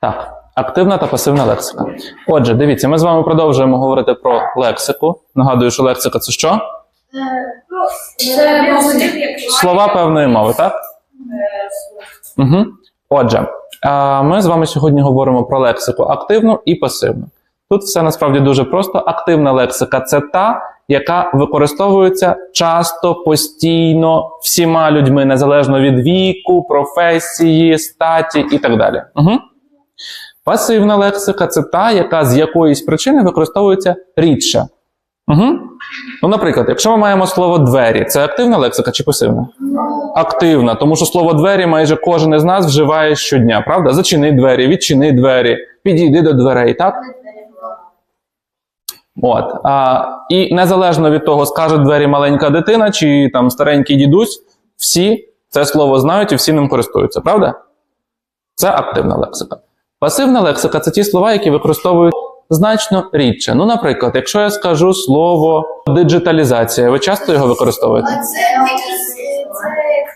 Так, активна та пасивна лексика. Отже, дивіться, ми з вами продовжуємо говорити про лексику. Нагадую, що лексика це що? Слова певної мови, так? Угу. Отже, ми з вами сьогодні говоримо про лексику активну і пасивну. Тут все насправді дуже просто. Активна лексика це та, яка використовується часто, постійно, всіма людьми, незалежно від віку, професії, статі і так далі. Угу. Пасивна лексика це та, яка з якоїсь причини використовується рідше. Угу. Ну, наприклад, якщо ми маємо слово двері, це активна лексика чи пасивна? Активна, тому що слово двері майже кожен із нас вживає щодня, правда? Зачини двері, відчини двері, підійди до дверей, так? От. А, і незалежно від того, скаже двері маленька дитина чи там старенький дідусь, всі це слово знають і всі ним користуються, правда? Це активна лексика. Пасивна лексика це ті слова, які використовують значно рідше. Ну, наприклад, якщо я скажу слово диджиталізація, ви часто його використовуєте? А це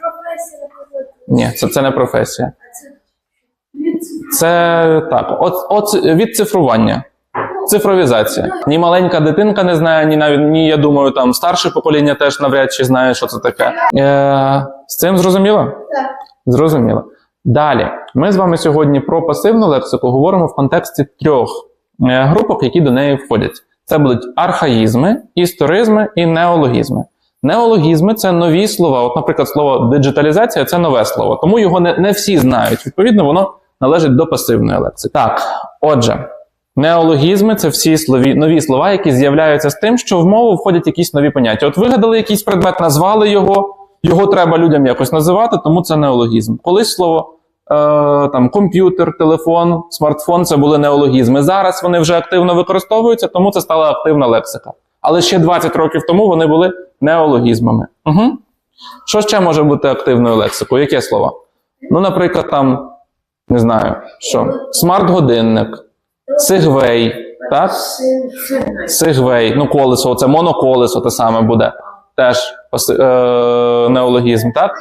професія, наприклад. Ні, це, це не професія. Це Це так, от, от відцифрування. Цифровізація. Ні маленька дитинка не знає, ні навіть ні, я думаю, там старше покоління теж навряд чи знає, що це таке. Е, з цим зрозуміло? Так. Зрозуміло. Далі, ми з вами сьогодні про пасивну лексику говоримо в контексті трьох е, групок, які до неї входять. Це будуть архаїзми, історизми і неологізми. Неологізми це нові слова. От, наприклад, слово диджиталізація це нове слово, тому його не, не всі знають. Відповідно, воно належить до пасивної лексики. Так, отже, неологізми це всі слові, нові слова, які з'являються з тим, що в мову входять якісь нові поняття. От вигадали якийсь предмет, назвали його, його треба людям якось називати, тому це неологізм. Колись слово там, комп'ютер, телефон, смартфон це були неологізми. Зараз вони вже активно використовуються, тому це стала активна лексика. Але ще 20 років тому вони були неологізмами. Угу. Що ще може бути активною лексикою? Яке слово? Ну, наприклад, там, не знаю, що? Смарт-годинник, сигвей, так? Сигвей, ну колесо, це моноколесо те саме буде. Теж е, неологізм, так?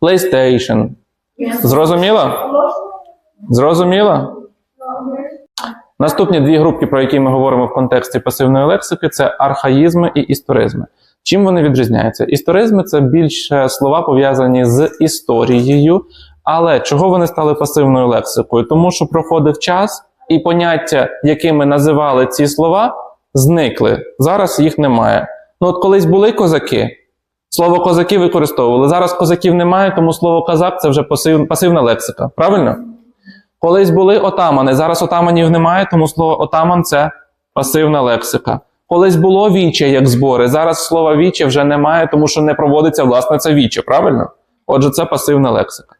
PlayStation. Зрозуміло? Зрозуміло? Наступні дві групки, про які ми говоримо в контексті пасивної лексики, це архаїзми і історизми. Чим вони відрізняються? Історизми це більше слова пов'язані з історією, але чого вони стали пасивною лексикою? Тому що проходив час, і поняття, якими називали ці слова, зникли. Зараз їх немає. Ну от колись були козаки, слово козаки використовували. Зараз козаків немає, тому слово козак це вже пасив, пасивна лексика. Правильно? Колись були отамани, зараз отаманів немає, тому слово отаман це пасивна лексика. Колись було віче як збори, зараз слова віче вже немає, тому що не проводиться власне це віче, правильно? Отже, це пасивна лексика.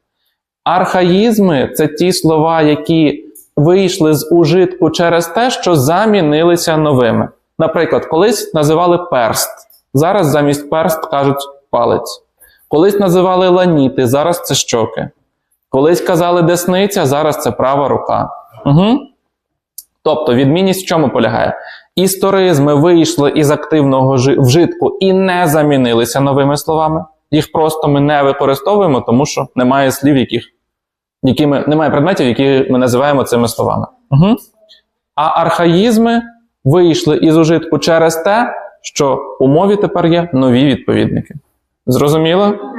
Архаїзми це ті слова, які вийшли з ужитку через те, що замінилися новими. Наприклад, колись називали перст, зараз замість перст кажуть палець. Колись називали ланіти, зараз це щоки. Колись казали десниця, зараз це права рука. Угу. Тобто відмінність в чому полягає? Історизми вийшли із активного жи- вжитку і не замінилися новими словами. Їх просто ми не використовуємо, тому що немає слів, яких, які ми, немає предметів, які ми називаємо цими словами. Угу. А архаїзми вийшли із ужитку через те, що у мові тепер є нові відповідники. Зрозуміло?